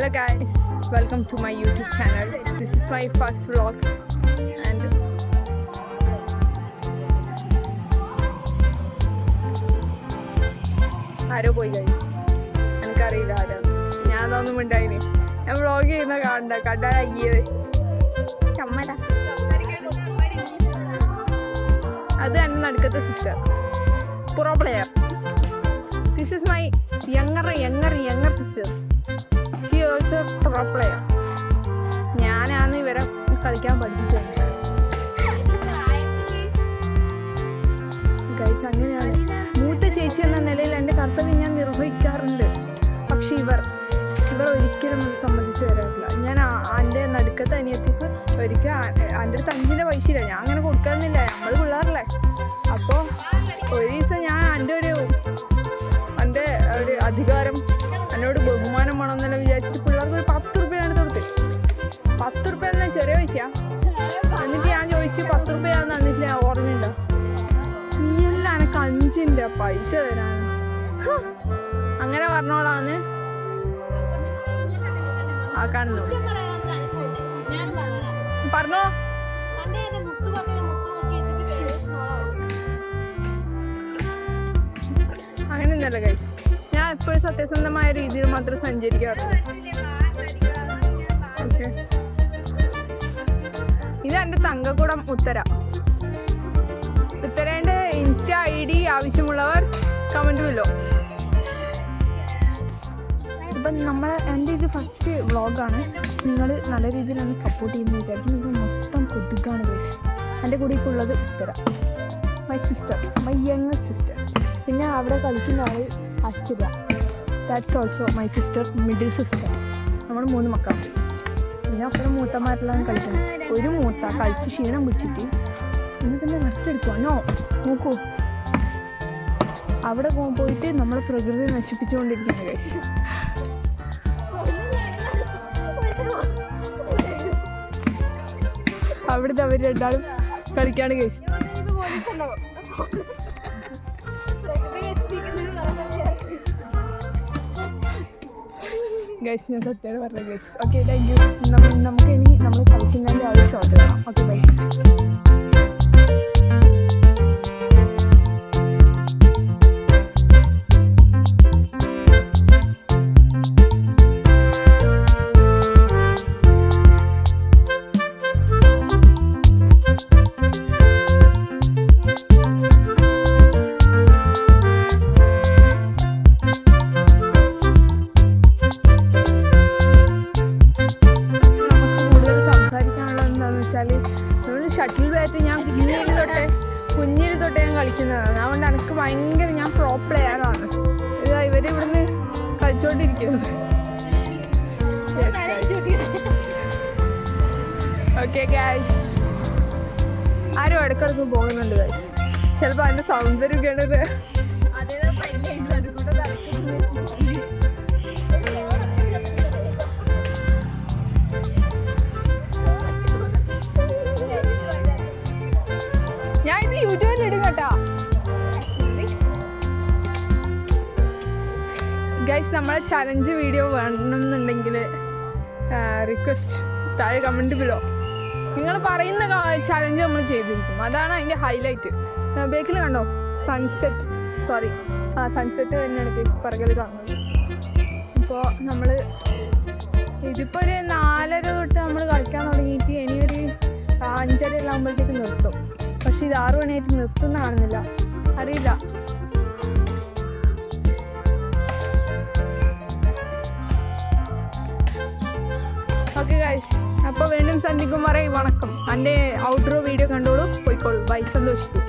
Hello guys, welcome to my YouTube channel this is my first vlog. And ആരോ പോയി കഴിഞ്ഞു എനിക്കറിയില്ല ആരോ. ഞാൻ അതൊന്നും ഉണ്ടായിന് ഞാൻ വ്ളോഗ് ചെയ്യുന്ന കാണണ്ട. കണ്ടായത് ചമ്മല. അത് എന്റെ നടുക്കത്തെ sister pro player this is my younger younger younger sister pro player ഞാനാണ് ഇവരെ കളിക്കാൻ പഠിപ്പിച്ചത്. ഗൈസ് അങ്ങനെയാണ്. മൂത്ത ചേച്ചി എന്ന നിലയിൽ എന്റെ കർത്തവ്യം ഞാൻ നിർവഹിക്കാറുണ്ട്. പക്ഷെ ഇവർ ഇവർ ഒരിക്കലും അത് സംബന്ധിച്ച് തരാറില്ല ഞാൻ എന്റെ നടുക്കത്തെ അനിയത്തിക്ക് ഒരിക്കൽ എന്റെ അടുത്ത് അഞ്ചിന്റെ ഞാൻ അങ്ങനെ കൊടുക്കാറില്ല. നമ്മൾ പൈസ തരാൻ ഹ്. അങ്ങനെ പറഞ്ഞോളാന്ന് ആ കാണുന്നു. പറഞ്ഞോ. അങ്ങനെ അങ്ങനെയൊന്നല്ല കൈ ഞാൻ എപ്പോഴും സത്യസന്ധമായ രീതിയിൽ മാത്രം സഞ്ചരിക്കാറുള്ളൂ ഓക്കെ. ഇത് എന്റെ തങ്കക്കുടം ഉത്തര. ഇൻസ്റ്റ ഐ ഡി ആവശ്യമുള്ളവർ കമന്റ് ബില്ലോ ഇപ്പം നമ്മൾ എന്റെ ഇത് ഫസ്റ്റ് വ്ളോഗാണ് നിങ്ങൾ നല്ല രീതിയിലാണ് സപ്പോർട്ട് ചെയ്യുന്നത് വിചാരിക്കും നിങ്ങൾ മൊത്തം കൊതുക്കാണ് ഗൈസ് എന്റെ കൂടെ ഇപ്പോൾ ഉള്ളത് Uthara. My sister my young sister പിന്നെ അവിടെ കളിക്കുന്ന ആൾ Ashcharya that's also my sister middle sister നമ്മൾ മൂന്ന് മക്കളാണ്. പിന്നെ അപ്പുറം മൂത്തമാരെല്ലാം കളിക്കുന്നത് ഒരു മൂത്ത കളിച്ച് ക്ഷീണം പിടിച്ചിട്ട് റെസ്റ്റ് നോക്കൂ. അവിടെ പോയിട്ട് നമ്മൾ പ്രകൃതി നശിപ്പിച്ചുകൊണ്ടിരിക്കുന്നു ഗൈസ് അവിടുത്തെ അവർ രണ്ടാളും കളിക്കാണ് ഗൈസ് ഗൈസ് ഞാൻ സത്യമാണ് പറഞ്ഞത് ഗൈസ് ഓക്കെ താങ്ക് യു നമുക്ക് ഇനി നമ്മൾ കളിക്കുന്നതിന്റെ ആവശ്യം ഓക്കെ ബൈ ഞാൻ കുഞ്ഞിൽ തൊട്ടേ കുഞ്ഞിൽ തൊട്ടേ ഞാൻ കളിക്കുന്നതാണ്. അതുകൊണ്ട് എനിക്ക് ഭയങ്കര ഞാൻ പ്രോ പ്ലെയറാണ് ഇത് ഇവർ ഇവിടുന്ന് കളിച്ചോണ്ടിരിക്കുന്നത്. ഓക്കെ ഗായ്സ് ആരും ഇടക്കിടക്ക് പോകുന്നുണ്ട് ഗായ്സ് ചിലപ്പോൾ അതിന്റെ സൗന്ദര്യം ഗൈസ് നമ്മളെ ചലഞ്ച് വീഡിയോ വേണമെന്നുണ്ടെങ്കിൽ റിക്വസ്റ്റ് താഴെ കമന്റ് ബിലോ നിങ്ങൾ പറയുന്ന ചലഞ്ച് നമ്മൾ ചെയ്തിരിക്കും. അതാണ് അതിന്റെ ഹൈലൈറ്റ് ബേക്കിൽ കണ്ടോ? സൺസെറ്റ് സോറി ആ സൺസെറ്റ് തന്നെയാണ് ഗൈസ് പിറകിൽ കാണുന്നത്. ഇപ്പോൾ നമ്മൾ ഇതിപ്പോൾ ഒരു നാലര തൊട്ട് നമ്മൾ കളിക്കാൻ തുടങ്ങിയിട്ട് ഒരു അഞ്ചര എല്ലാം ആകുമ്പോഴത്തേക്ക് നിർത്തും. പക്ഷേ ഇത് ആറു മണിയായിട്ട് നിർത്തുന്ന കാണുന്നില്ല അറിയില്ല. അപ്പോൾ വീണ്ടും സന്ധിക്കും പറയും വണക്കം. എന്റെ ഔട്ട്ഡോർ വീഡിയോ കണ്ടോളൂ പോയിക്കോളൂ. ബൈ സന്തോഷിക്കും.